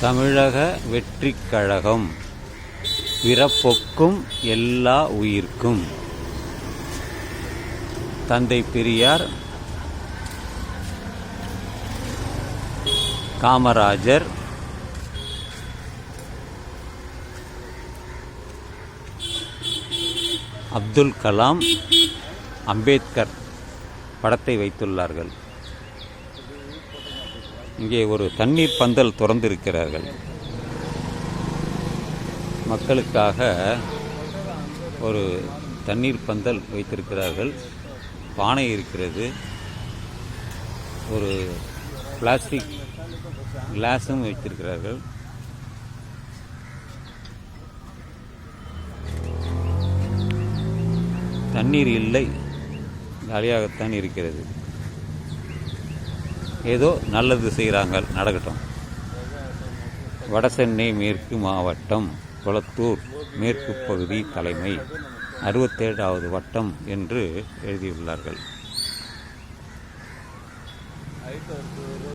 தமிழக வெற்றிக் கழகம். பிறப்பொக்கும் எல்லா உயிர்க்கும். தந்தை பெரியார் காமராஜர் அப்துல் கலாம் அம்பேத்கர் படத்தை வைத்துள்ளார்கள். இங்கே ஒரு தண்ணீர் பந்தல் திறந்திருக்கிறார்கள். மக்களுக்காக ஒரு தண்ணீர் பந்தல் வைத்திருக்கிறார்கள். பானை இருக்கிறது. ஒரு பிளாஸ்டிக் கிளாஸும் வைத்திருக்கிறார்கள். தண்ணீர் இல்லை. காலியாகத்தான் இருக்கிறது. ஏதோ நல்லது செய்கிறாங்க நடக்கட்டும். வடசென்னை மேற்கு மாவட்டம் கொளத்தூர் மேற்கு பகுதி தலைமை அறுபத்தேழாவது வட்டம் என்று எழுதியுள்ளார்கள்.